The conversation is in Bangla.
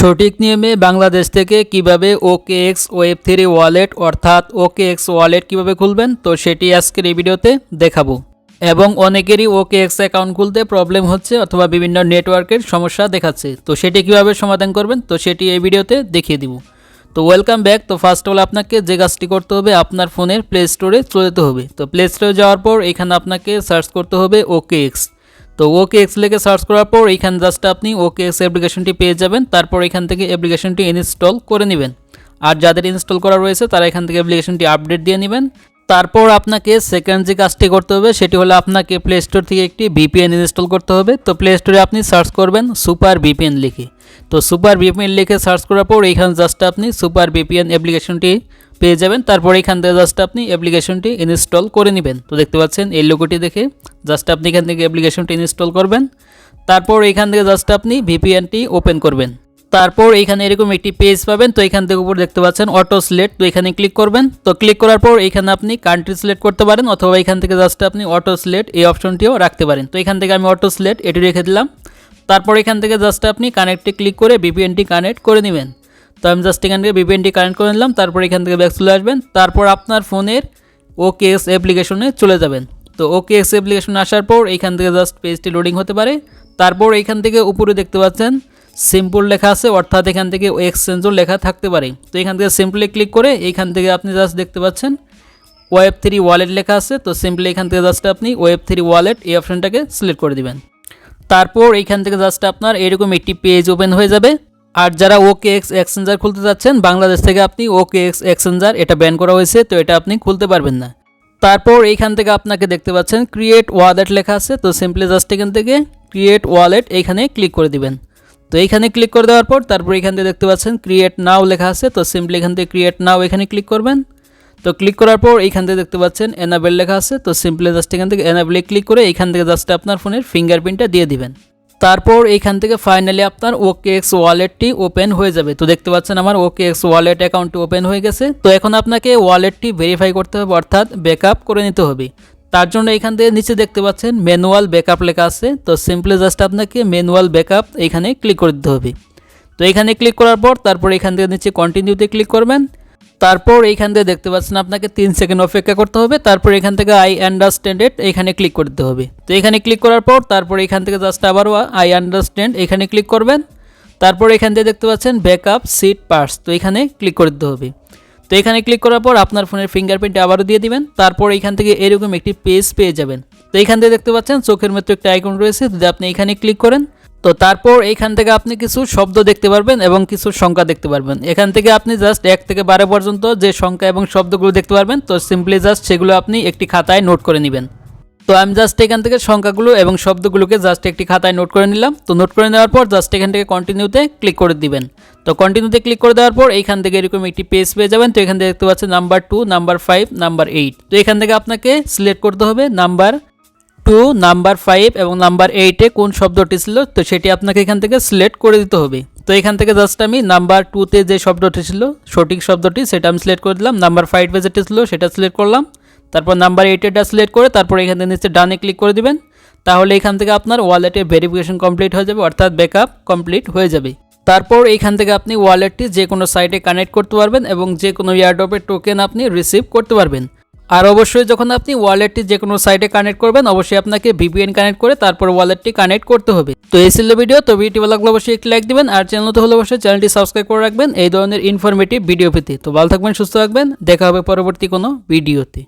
সঠিক নিয়মে বাংলাদেশ থেকে কীভাবে OKX web three wallet অর্থাৎ ওকে এক্স ওয়ালেট কীভাবে খুলবেন? তো সেটি আজকের এই ভিডিওতে দেখাবো। এবং অনেকেরই ওকে এক্স অ্যাকাউন্ট খুলতে প্রবলেম হচ্ছে অথবা বিভিন্ন নেটওয়ার্কের সমস্যা দেখাচ্ছে। তো সেটি কীভাবে সমাধান করবেন? তো সেটি এই ভিডিওতে দেখিয়ে দিব। তো ওয়েলকাম ব্যাক। তো ফার্স্ট অল আপনাকে যে কাজটি করতে হবে, আপনার ফোনের প্লে স্টোরে চলে যেতে হবে। তো প্লে স্টোরে যাওয়ার পর এখানে আপনাকে সার্চ করতে হবে ওকে এক্স তো ওকে এক্স লেগে সার্চ করার পর এইখান জাস্ট আপনি ওকে এক্স অ্যাপ্লিকেশনটি পেয়ে যাবেন, তারপর এখান থেকে অ্যাপ্লিকেশনটি ইনস্টল করে নেবেন। আর যাদের ইনস্টল করা রয়েছে তারা এখান থেকে অ্যাপ্লিকেশনটি আপডেট দিয়ে নেবেন। তারপর আপনাকে সেকেন্ড যে কাজটি করতে হবে, সেটি হলো আপনাকে প্লে স্টোর থেকে একটি ভিপিএন ইনস্টল করতে হবে। তো প্লে স্টোরে আপনি সার্চ করবেন সুপার ভিপিএন লিখে। তো সুপার ভিপিএন লিখে সার্চ করার পর এইখানে জাস্ট আপনি সুপার ভিপিএন অ্যাপ্লিকেশনটি পেয়ে যাবেন। তারপর এখান থেকে জাস্ট আপনি অ্যাপ্লিকেশনটি ইনস্টল করে নেবেন। তো দেখতে পাচ্ছেন এই লোগোটি দেখে জাস্ট আপনি এখান থেকে অ্যাপ্লিকেশনটি ইনস্টল করবেন। তারপর এখান থেকে জাস্ট আপনি ভিপিএনটি ওপেন করবেন। তারপর এখানে এরকম একটি পেজ পাবেন, তো এখান থেকে উপর দেখতে পাচ্ছেন অটো সিলেক্ট তো এখানে ক্লিক করবেন, তো ক্লিক করার পর এখানে আপনি কান্ট্রি সিলেক্ট করতে পারেন, অথবা এখান থেকে জাস্ট আপনি অটো সিলেক্ট এই অপশনটিও রাখতে পারেন। তো এখান থেকে আমি অটো সিলেক্ট এটি রেখে দিলাম। তারপর এখান থেকে জাস্ট আপনি কানেক্টে ক্লিক করে ভিপিএনটি কানেক্ট করে নেবেন। তো আমি জাস্ট এখান থেকে ভিপিএনটি কানেক্ট করে নিলাম, তারপর এখান থেকে ব্যাক চলে আসবেন, তারপর আপনার ফোনের ওকেএস অ্যাপ্লিকেশনে চলে যাবেন। তো ওকেএস অ্যাপ্লিকেশনে আসার পর এখান থেকে জাস্ট পেজটি লোডিং হতে পারে। তারপর এখান থেকে উপরে দেখতে পাচ্ছেন সিম্পল লেখা আছে, অর্থাৎ এখান থেকে এক্সচেঞ্জও লেখা থাকতে পারে। তো এখান থেকে সিম্পলি ক্লিক করে এইখান থেকে আপনি জাস্ট দেখতে পাচ্ছেন ওয়েব থ্রি ওয়ালেট লেখা আছে, তো সিম্পলি এখান থেকে জাস্ট আপনি ওয়েব থ্রি ওয়ালেট এই অপশনটাকে সিলেক্ট করে দিবেন। তারপর এইখান থেকে জাস্ট আপনার এরকম একটি পেজ ওপেন হয়ে যাবে। আর যারা ওকে এক্স এক্সচেঞ্জার খুলতে যাচ্ছেন, বাংলাদেশ থেকে আপনি ওকে এক্স এক্সচেঞ্জার এটা ব্যান করা হয়েছে, তো এটা আপনি খুলতে পারবেন না। তারপর এইখান থেকে আপনাকে দেখতে পাচ্ছেন ক্রিয়েট ওয়ালেট লেখা আছে, তো সিম্পলি জাস্ট এখান থেকে ক্রিয়েট ওয়ালেট এইখানে ক্লিক করে দিবেন। তো এইখানে ক্লিক করে দেওয়ার পর তারপর এখান থেকে দেখতে পাচ্ছেন ক্রিয়েট নাও লেখা আছে। তো সিম্পলি এখান থেকে ক্রিয়েট নাও এখানে ক্লিক করবেন। তো ক্লিক করার পর এইখান থেকে দেখতে পাচ্ছেন এনাবেল লেখা আছে। তো সিম্পলি জাস্ট এখান থেকে এনাবেলে ক্লিক করে এইখান থেকে জাস্ট আপনার ফোনের ফিঙ্গারপ্রিন্টটা দিয়ে দিবেন। তারপর এইখান থেকে ফাইনালি আপনার ওকে এক্স ওয়ালেটটি ওপেন হয়ে যাবে। তো দেখতে পাচ্ছেন আমার ওকে এক্স ওয়ালেট অ্যাকাউন্টটি ওপেন হয়ে গেছে। তো এখন আপনাকে ওয়ালেটটি ভেরিফাই করতে হবে, অর্থাৎ ব্যাকআপ করে নিতে হবে। তার জন্য এখান থেকে নিচে দেখতে পাচ্ছেন ম্যানুয়াল ব্যাকআপ লেখা আছে। তো সিম্পলি জাস্ট আপনাকে ম্যানুয়াল ব্যাকআপ এখানে ক্লিক করে দিতে হবে। তো এখানে ক্লিক করার পর তারপর এখান থেকে নিচে কন্টিনিউতে ক্লিক করবেন। তারপর এইখান থেকে দেখতে পাচ্ছেন আপনাকে তিন সেকেন্ড অপেক্ষা করতে হবে। তারপর এখান থেকে আই আন্ডারস্ট্যান্ড এট এখানে ক্লিক করতে হবে। তো এখানে ক্লিক করার পর তারপর এখান থেকে জাস্ট আবারও আই আন্ডারস্ট্যান্ড এখানে ক্লিক করবেন। তারপর এখান থেকে দেখতে পাচ্ছেন ব্যাকআপ সিট পার্স তো এখানে ক্লিক করে দিতে হবে। তো এখানে ক্লিক করার পর আপনার ফোনের ফিঙ্গারপ্রিন্ট আবারও দিয়ে দিবেন। তারপর এখান থেকে এরকম একটি পেজ পেয়ে যাবেন। তো এখান থেকে দেখতে পাচ্ছেন চোখের মতো একটা আইকন রয়েছে। যদি আপনি এখানে ক্লিক করেন, তো তারপর এখান থেকে আপনি কিছু শব্দ দেখতে পারবেন এবং কিছু সংখ্যা দেখতে পারবেন। এখান থেকে আপনি জাস্ট এক থেকে বারো পর্যন্ত যে সংখ্যা এবং শব্দগুলো দেখতে পারবেন, তো সিম্পলি জাস্ট সেগুলো আপনি একটি খাতায় নোট করে নেবেন। তো আমি জাস্ট এখান থেকে সংখ্যাগুলো এবং শব্দগুলোকে জাস্ট একটি খাতায় নোট করে নিলাম। তো নোট করে নেওয়ার পর জাস্ট এখান থেকে কন্টিনিউতে ক্লিক করে দিবেন। তো কন্টিনিউতে ক্লিক করে দেওয়ার পর এইখান থেকে এরকম একটি পেজ পেয়ে যাবেন। তো এখান থেকে দেখতে পাচ্ছেন number two number five number eight তো এখান থেকে আপনাকে সিলেক্ট করতে হবে নাম্বার টু নাম্বার ফাইভ এবং নাম্বার এইটে কোন শব্দটি ছিল, তো সেটি আপনাকে এখান থেকে সিলেক্ট করে দিতে হবে। তো এখান থেকে জাস্ট আমি নাম্বার টুতে যে শব্দটি ছিল, সঠিক শব্দটি সেটা আমি সিলেক্ট করে দিলাম। নাম্বার ফাইভে যেটি ছিল, সেটা সিলেক্ট করলাম। তারপর নাম্বার এইটেটা সিলেক্ট করে তারপর এখান থেকে নিচে ডানে ক্লিক করে দিবেন। তাহলে এখান থেকে আপনার ওয়ালেটের ভেরিফিকেশন কমপ্লিট হয়ে যাবে, অর্থাৎ ব্যাকআপ কমপ্লিট হয়ে যাবে। তারপর এখান থেকে আপনি ওয়ালেটটি যে কোনো সাইটে কানেক্ট করতে পারবেন এবং যে কোনো ইয়ারড্রপের টোকেন আপনি রিসিভ করতে পারবেন। আর অবশ্যই যখন আপনি ওয়ালেটটি যে কোনো সাইটে কানেক্ট করবেন, অবশ্যই আপনাকে ভিপিএন কানেক্ট করে তারপর ওয়ালেটটি কানেক্ট করতে হবে। তো এই ছিল ভিডিও তো ভিডিও লাগলে অবশ্যই একটি লাইক দিবেন, আর চ্যানেল তো হলে অবশ্যই চ্যানেলটি সাবস্ক্রাইব করে রাখবেন। এই ধরনের ইনফরমেটিভ ভিডিও পেতে। তো ভালো থাকবেন, সুস্থ থাকবেন, দেখা হবে পরবর্তী কোনো ভিডিওতে